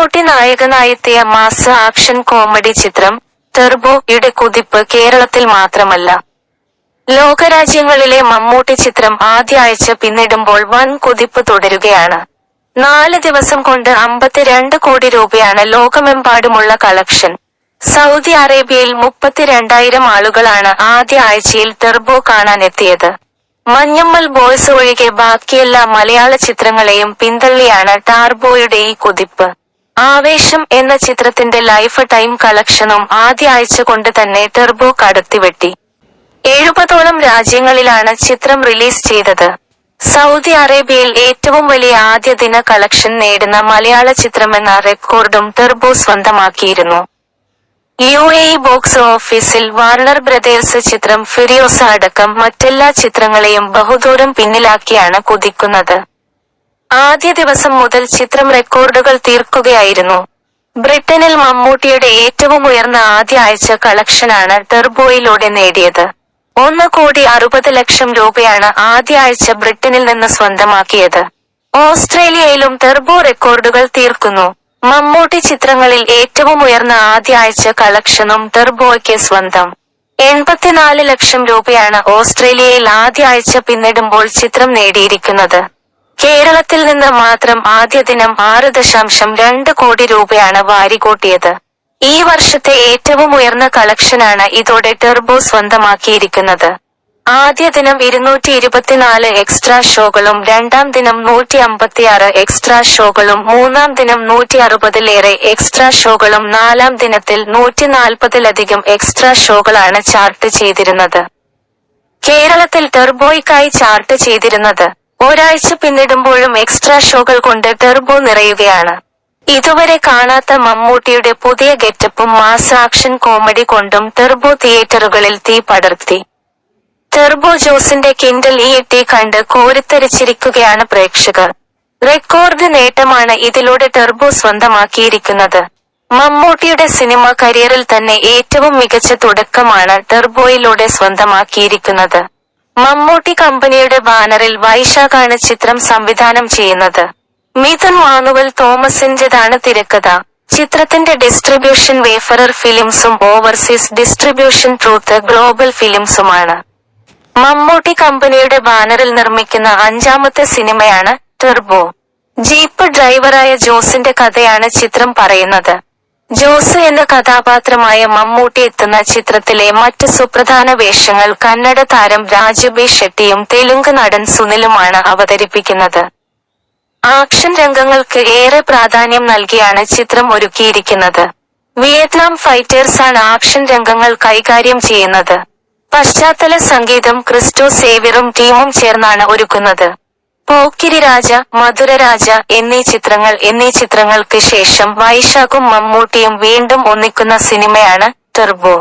മമ്മൂട്ടി നായകനായെത്തിയ mass action comedy ചിത്രം ടെർബോയുടെ കുതിപ്പ് കേരളത്തിൽ മാത്രമല്ല. ലോകരാജ്യങ്ങളിലെ മമ്മൂട്ടി ചിത്രം ആദ്യ ആഴ്ച പിന്നിടുമ്പോൾ വൻ കുതിപ്പ് തുടരുകയാണ്. നാല് ദിവസം കൊണ്ട് അമ്പത്തിരണ്ട് കോടി രൂപയാണ് ലോകമെമ്പാടുമുള്ള കളക്ഷൻ. സൗദി അറേബ്യയിൽ മുപ്പത്തിരണ്ടായിരം ആളുകളാണ് ആദ്യ ആഴ്ചയിൽ ടെർബോ കാണാനെത്തിയത്. മഞ്ഞമ്മൽ ബോയ്സ് ഒഴികെ ബാക്കിയെല്ലാ മലയാള ചിത്രങ്ങളെയും പിന്തള്ളിയാണ് ടാർബോയുടെ ഈ കുതിപ്പ്. ആവേശം എന്ന ചിത്രത്തിന്റെ ലൈഫ് ടൈം കളക്ഷനും ആദ്യ ആഴ്ച കൊണ്ട് തന്നെ ടെർബോ കടത്തിവെട്ടി എഴുപതോളം രാജ്യങ്ങളിലാണ് ചിത്രം റിലീസ് ചെയ്തത്. സൗദി അറേബ്യയിൽ ഏറ്റവും വലിയ ആദ്യ ദിന കളക്ഷൻ നേടുന്ന മലയാള ചിത്രമെന്ന റെക്കോർഡും ടെർബോ സ്വന്തമാക്കിയിരുന്നു. യു എ ബോക്സ് ഓഫീസിൽ വാർണർ ബ്രദേഴ്സ് ചിത്രം ഫിറിയോസ അടക്കം മറ്റെല്ലാ ചിത്രങ്ങളെയും ബഹുദൂരം പിന്നിലാക്കിയാണ് കുതിക്കുന്നത്. ആദ്യ ദിവസം മുതൽ ചിത്രം റെക്കോർഡുകൾ തീർക്കുകയായിരുന്നു. ബ്രിട്ടനിൽ മമ്മൂട്ടിയുടെ ഏറ്റവും ഉയർന്ന ആദ്യ ആഴ്ച കളക്ഷനാണ് ടെർബോയിലൂടെ നേടിയത്. ഒന്ന് കോടി അറുപത് ലക്ഷം രൂപയാണ് ആദ്യ ആഴ്ച ബ്രിട്ടനിൽ നിന്ന് സ്വന്തമാക്കിയത്. ഓസ്ട്രേലിയയിലും ടെർബോ റെക്കോർഡുകൾ തീർക്കുന്നു. മമ്മൂട്ടി ചിത്രങ്ങളിൽ ഏറ്റവും ഉയർന്ന ആദ്യ ആഴ്ച കളക്ഷനും ടെർബോയ്ക്ക് സ്വന്തം. എൺപത്തിനാല് ലക്ഷം രൂപയാണ് ഓസ്ട്രേലിയയിൽ ആദ്യ ആഴ്ച പിന്നിടുമ്പോൾ ചിത്രം നേടിയിരിക്കുന്നത്. കേരളത്തിൽ നിന്ന് മാത്രം ആദ്യ ദിനം ആറ് ദശാംശം രണ്ട് കോടി രൂപയാണ് വാരികൂട്ടിയത് ഈ വർഷത്തെ ഏറ്റവും ഉയർന്ന കളക്ഷനാണ് ഇതോടെ ടെർബോ സ്വന്തമാക്കിയിരിക്കുന്നത്. ആദ്യ ദിനം ഇരുന്നൂറ്റി ഇരുപത്തിനാല് എക്സ്ട്രാ ഷോകളും രണ്ടാം ദിനം നൂറ്റി അമ്പത്തിയാറ് എക്സ്ട്രാ ഷോകളും മൂന്നാം ദിനം നൂറ്റി അറുപതിലേറെ എക്സ്ട്രാ ഷോകളും നാലാം ദിനത്തിൽ നൂറ്റി നാൽപ്പതിലധികം എക്സ്ട്രാ ഷോകളാണ് ചാർട്ട് ചെയ്തിരുന്നത്. കേരളത്തിൽ ടെർബോയ്ക്കായി ചാർട്ട് ചെയ്തിരുന്നത്. ഒരാഴ്ച പിന്നിടുമ്പോഴും എക്സ്ട്രാ ഷോകൾ കൊണ്ട് ടെർബോ നിറയുകയാണ്. ഇതുവരെ കാണാത്ത മമ്മൂട്ടിയുടെ പുതിയ ഗെറ്റപ്പും മാസ് ആക്ഷൻ കോമഡി കൊണ്ടും ടെർബോ തിയേറ്ററുകളിൽ തീ പടർത്തി. ടെർബോ ജോസിന്റെ കിൻഡൽ ഈ എത്തി കണ്ട് കോരിത്തരിച്ചിരിക്കുകയാണ് പ്രേക്ഷകർ. റെക്കോർഡ് നേട്ടമാണ് ഇതിലൂടെ ടെർബോ സ്വന്തമാക്കിയിരിക്കുന്നത്. മമ്മൂട്ടിയുടെ സിനിമ കരിയറിൽ തന്നെ ഏറ്റവും മികച്ച തുടക്കമാണ് ടെർബോയിലൂടെ സ്വന്തമാക്കിയിരിക്കുന്നത്. മമ്മൂട്ടി കമ്പനിയുടെ ബാനറിൽ വൈശാഖാണ് ചിത്രം സംവിധാനം ചെയ്യുന്നത്. മിഥുൻ മാനുവൽ തോമസിന്റേതാണ് തിരക്കഥ. ചിത്രത്തിന്റെ ഡിസ്ട്രിബ്യൂഷൻ വേഫറർ ഫിലിംസും ഓവർസീസ് ഡിസ്ട്രിബ്യൂഷൻ ട്രൂത്ത് ഗ്ലോബൽ ഫിലിംസുമാണ്. മമ്മൂട്ടി കമ്പനിയുടെ ബാനറിൽ നിർമ്മിക്കുന്ന അഞ്ചാമത്തെ സിനിമയാണ് ടെർബോ. ജീപ്പ് ഡ്രൈവറായ ജോസിന്റെ കഥയാണ് ചിത്രം പറയുന്നത്. ജോസ് എന്ന കഥാപാത്രമായ മമ്മൂട്ടി എത്തുന്ന ചിത്രത്തിലെ മറ്റ് സുപ്രധാന വേഷങ്ങൾ കന്നഡ താരം രാജബി ഷെട്ടിയും തെലുങ്ക് നടൻ സുനിലുമാണ് അവതരിപ്പിക്കുന്നത്. ആക്ഷൻ രംഗങ്ങൾക്ക് ഏറെ പ്രാധാന്യം നൽകിയാണ് ചിത്രം ഒരുക്കിയിരിക്കുന്നത്. വിയറ്റ്നാം ഫൈറ്റേഴ്സാണ് ആക്ഷൻ രംഗങ്ങൾ കൈകാര്യം ചെയ്യുന്നത്. പശ്ചാത്തല സംഗീതം ക്രിസ്റ്റോ സേവ്യറും ടീമും ചേർന്നാണ് ഒരുക്കുന്നത്. പോക്കിരി രാജ മധുര രാജ എന്നീ ചിത്രങ്ങൾ എന്നീ ചിത്രങ്ങൾക്ക് ശേഷം വൈശാഖും മമ്മൂട്ടിയും വീണ്ടും ഒന്നിക്കുന്ന സിനിമയാണ് ടെർബോ.